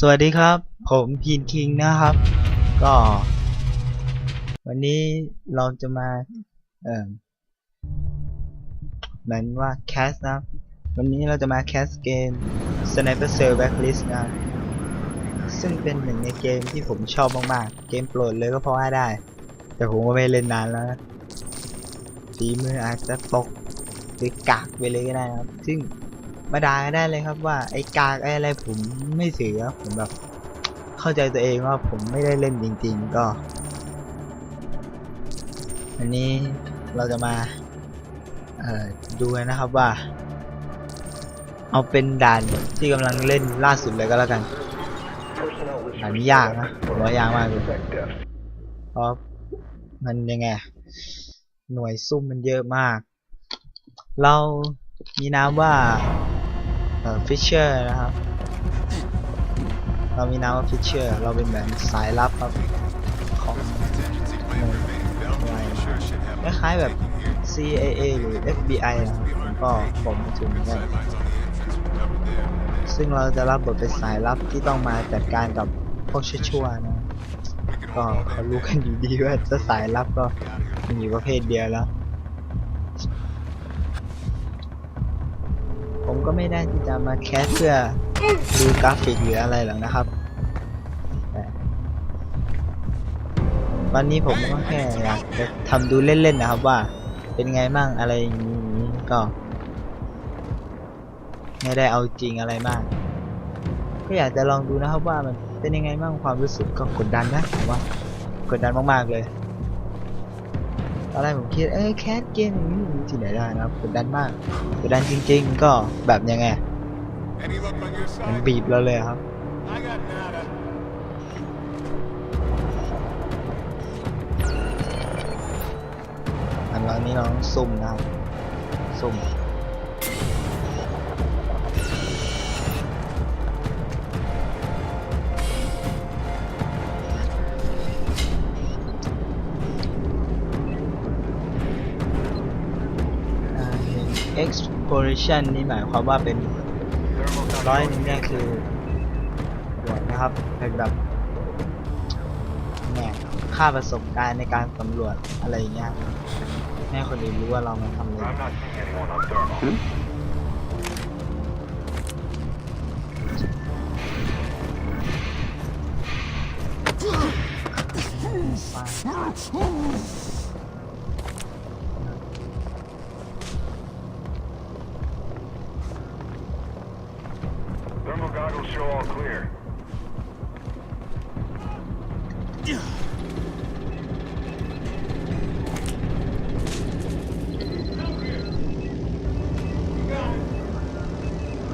สวัสดีครับ ผมพีนคิงนะครับ ก็ วันนี้เราจะมา เออเหมือนว่าแคสนะวันนี้เราจะมาแคสเกม Sniper Cell Blacklist นะ ซึ่งเป็นหนึ่งในเกมที่ผมชอบมากๆ เกมโปรดเลยก็เพราะว่าได้ แต่ผมก็ไม่เล่นนานแล้วนะฝีมืออาจจะตกหรือกากไปเลยก็ได้นะครับ ซึ่ง มาด่ากันได้เลยครับว่าไอ้กากไอ้อะไรผมไม่ถือครับผมแบบเข้าใจตัวเองว่าผมไม่ได้เล่นจริง ๆ ก็ อันนี้เราจะมาเอ่อดูนะครับว่า เอาเป็นด่านที่กำลังเล่นล่าสุดเลยก็แล้วกันด่านนี้ยากนะผมว่ายากมากเลยเพราะมันยังไง หน่วยซุ่มมันเยอะมาก เรามีนามว่า ฟิชเชอร์นะครับ เรามีนามว่าฟิชเชอร์ เราเป็นแบบสายลับครับของคล้ายๆแบบ CIA หรือ FBI นะผมก็ผมถึงเหมือนกันซึ่งเราจะรับบทเป็นสายลับที่ต้องมาจัดการกับพวกชั่วๆนะ ก็เขารู้กันอยู่ดีว่าจะสายลับก็มีประเภทเดียวแล้ว ก็ไม่ได้ที่จะมาแคสเพื่อดูกราฟิกหรืออะไรหรอกนะครับแต่ตอนนี้ผมก็แค่อยากจะทำดูเล่นๆนะครับว่าเป็นไงมั่งอะไรอย่างนี้ก็ไม่ได้เอาจริงอะไรมาก ก็อยากจะลองดูนะครับว่ามันเป็นยังไงบ้างความรู้สึกก็กดดันนะผมว่ากดดันมากๆเลย อนแรกผมคิดเอ้ยแคสเกมอย่างนี้ที่ไหนได้นะครับกดดันมากกดดันจริง ๆ ก็แบบยังไงมันบีบเราเลยครับอันนี้น้องซุ่มนะครับซุ่ม exploration นี่หมายความว่าเป็นร้อยหนึ่งเนี่ยคือหวดนะครับเป็นแบบเนี่ยค่าประสบการณ์ในการสำรวจอะไรเงี้ยให้คนอื่นรู้ว่าเรามาทำอะไร I'm not seeing anyone on thermal. 'Thermal goggles show all clear.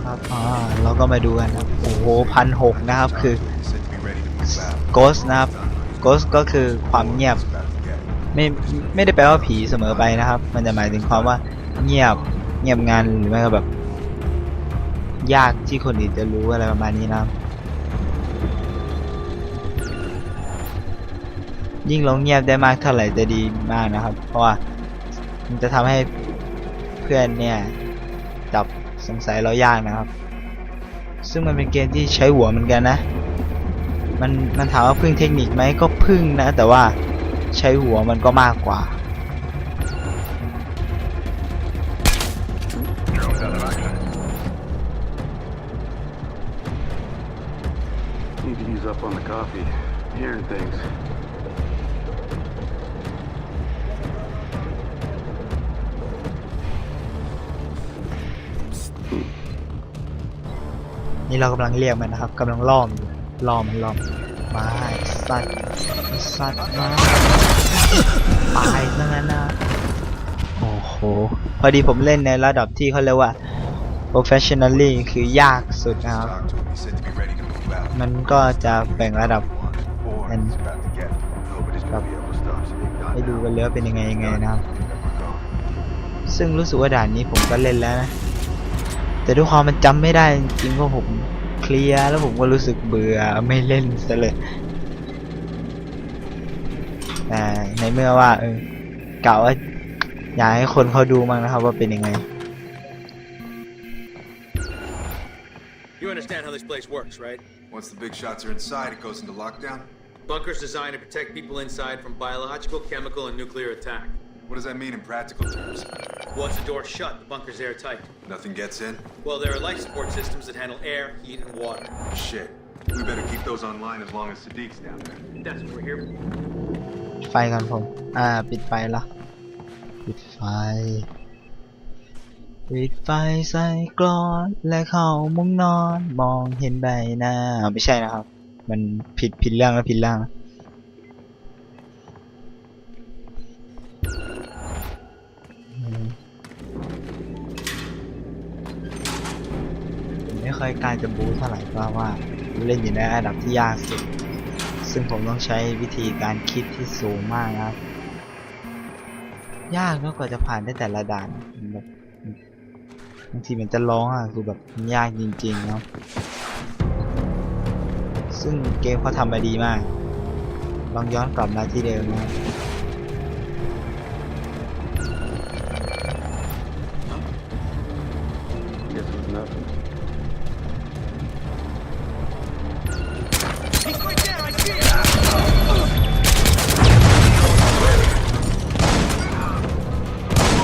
ครับอ่าเราก็มาดูกันครับ โอ้โหพันหกนะครับคือ ghost นะครับ ghost ก็คือความเงียบ ไม่ไม่ได้แปลว่าผีเสมอไปนะครับ มันจะหมายถึงความว่าเงียบเงียบงันหรือไม่ก็แบบ ยากที่คนอื่นจะรู้อะไรประมาณนี้นะยิ่งเราเงียบได้มากเท่าไหร่จะดีมากนะครับ เพราะว่ามันจะทำให้เพื่อนเนี่ยจับสงสัยเรายากนะครับ ซึ่งมันเป็นเกมที่ใช้หัวเหมือนกันนะ มันมันถามว่าพึ่งเทคนิคไหมก็พึ่งนะ แต่ว่าใช้หัวมันก็มากกว่า Need to use up on the coffee. Hearing things. นี่เรากำลังเรียกมันนะครับกำลังล่อมอยู่ล่อมันล่อมมาไอ้สัตว์ไอ้สัตว์มาตายซะงั้นนะโอ้โห พอดีผมเล่นในระดับที่เขาเรียกว่า professionally คือยากสุดนะครับ Talk to him. He said to be ready to move out. มันก็จะแบ่งระดับ Or And- he's about to get. Nobody's gonna be able to stop Sneak ให้ Dot ดู now. กันเลยว่าเป็นยังไงยังไงนะครับ Never go. ซึ่งรู้สึกว่าด่านนี้ผมก็เล่นแล้วนะ แต่ด้วยความมันจำไม่ได้จริงๆก็ผมเคลียร์แล้วผมก็รู้สึกเบื่อไม่เล่นซะเลยแต่ในเมื่อว่า เออกะว่าอยากให้คนเขาดูมั้งนะครับว่าเป็นยังไง You in a understand how this place works, right? Once the big shots are inside, it goes into lockdown. Bunkers designed to protect people inside from biological, chemical, and nuclear attack. What does that mean in practical terms? Once the door's shut, the bunker's airtight. Nothing gets in? Well, there are life support systems that handle air, heat, and water. Shit. We better keep those online as long as Sadiq's down there. That's what we're here for. ไฟก่อนผม อ่า ปิดไฟละปิดไฟ ปิดไฟใส่กรอนและเข้ามุ้งนอนมองเห็นใบหน้าไม่ใช่นะครับ มันผิดผิดเรื่องแล้วผิดเรื่องผมไม่เคยกล้ารจะบูเท่าไหร่เพราะว่าเล่นอยู่ในระดับที่ยากสุด ซึ่งผมต้องใช้วิธีการคิดที่สูงมากครับ ยากนะกว่าจะผ่านได้แต่ละด่านแบบ บางทีมันจะร้องอะคือแบบมันยากจริงๆเนาะซึ่งเกมเขาทำมาดีมาก ลองย้อนกลับมาที่เดิมนะครับ Guess it was nothing.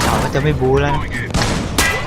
กล่าวว่าจะไม่บู๊แล้วนะ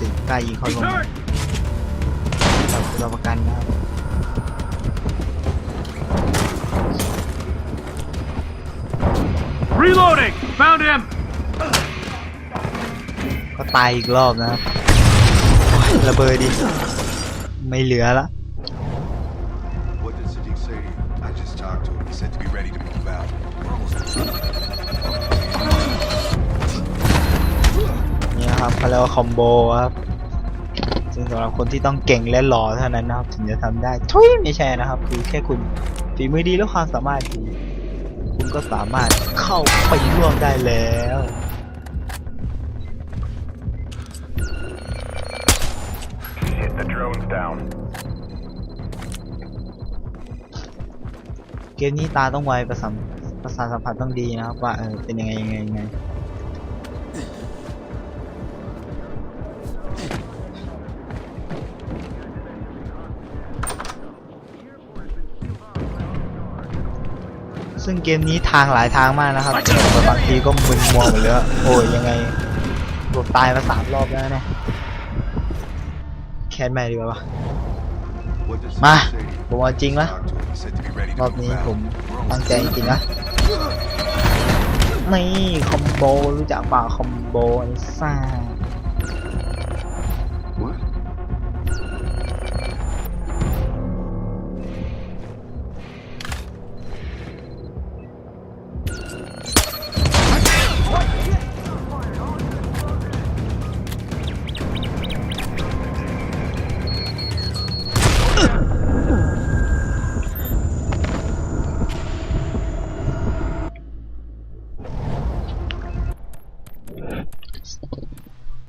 ถึงใกล้ยิงเขาลงมาประกันนะครับ Reloading! Found him! ก็ตายอีกรอบนะครับระเบิดดิ ไม่เหลือละ นี่นะครับเขาเรียกว่าคอมโบครับซึ่งสำหรับคนที่ต้องเก่งและหล่อเท่านั้นนะครับ ถึงจะทำได้ทุยไม่ใช่นะครับ คือแค่คุณฝีมือดีและความสามารถดีคุณก็สามารถเข้าไปร่วมได้แล้ว Shit, the drone's down. เกมนี้ตาต้องไวประสานประสาทสัมผัสต้องดีนะครับว่าเออเป็นยังไงยังไงยังไง ซึ่งเกมนี้ทางหลายทางมากนะครับแต่บางทีก็มึนมัวหมดเลยโอ้ยยังไงผมตายมาสามรอบแล้วนะแคนใหม่ดีกว่าวะ What did Sadiq Ma, say to you? ผมเอาจริงนะรอบนี้ผมตั้งใจจริงนะนี่คอมโบรู้จักป่าคอมโบไอ้ซ่า